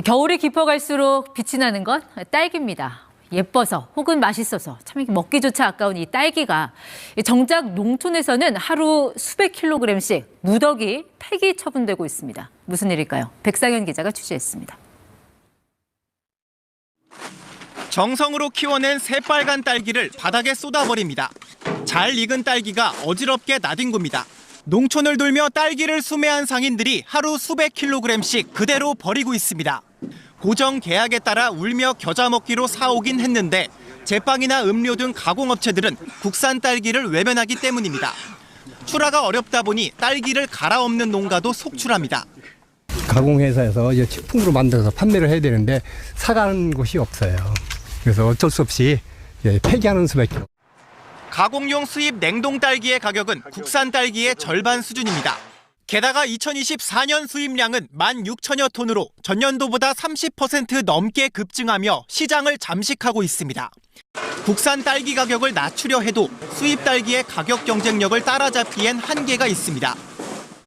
겨울이 깊어갈수록 빛이 나는 건 딸기입니다. 예뻐서 혹은 맛있어서 참 먹기조차 아까운 이 딸기가 정작 농촌에서는 하루 수백 킬로그램씩 무더기 폐기 처분되고 있습니다. 무슨 일일까요? 백상현 기자가 취재했습니다. 정성으로 키워낸 새빨간 딸기를 바닥에 쏟아버립니다. 잘 익은 딸기가 어지럽게 나뒹굽니다. 농촌을 돌며 딸기를 수매한 상인들이 하루 수백 킬로그램씩 그대로 버리고 있습니다. 고정 계약에 따라 울며 겨자 먹기로 사오긴 했는데 제빵이나 음료 등 가공업체들은 국산 딸기를 외면하기 때문입니다. 출하가 어렵다 보니 딸기를 갈아엎는 농가도 속출합니다. 가공회사에서 이제 식품으로 만들어서 판매를 해야 되는데 사가는 곳이 없어요. 그래서 어쩔 수 없이 예, 폐기하는 수밖에 없어요. 가공용 수입 냉동 딸기의 가격은 국산 딸기의 절반 수준입니다. 게다가 2024년 수입량은 16,000여 톤으로 전년도보다 30% 넘게 급증하며 시장을 잠식하고 있습니다. 국산 딸기 가격을 낮추려 해도 수입 딸기의 가격 경쟁력을 따라잡기엔 한계가 있습니다.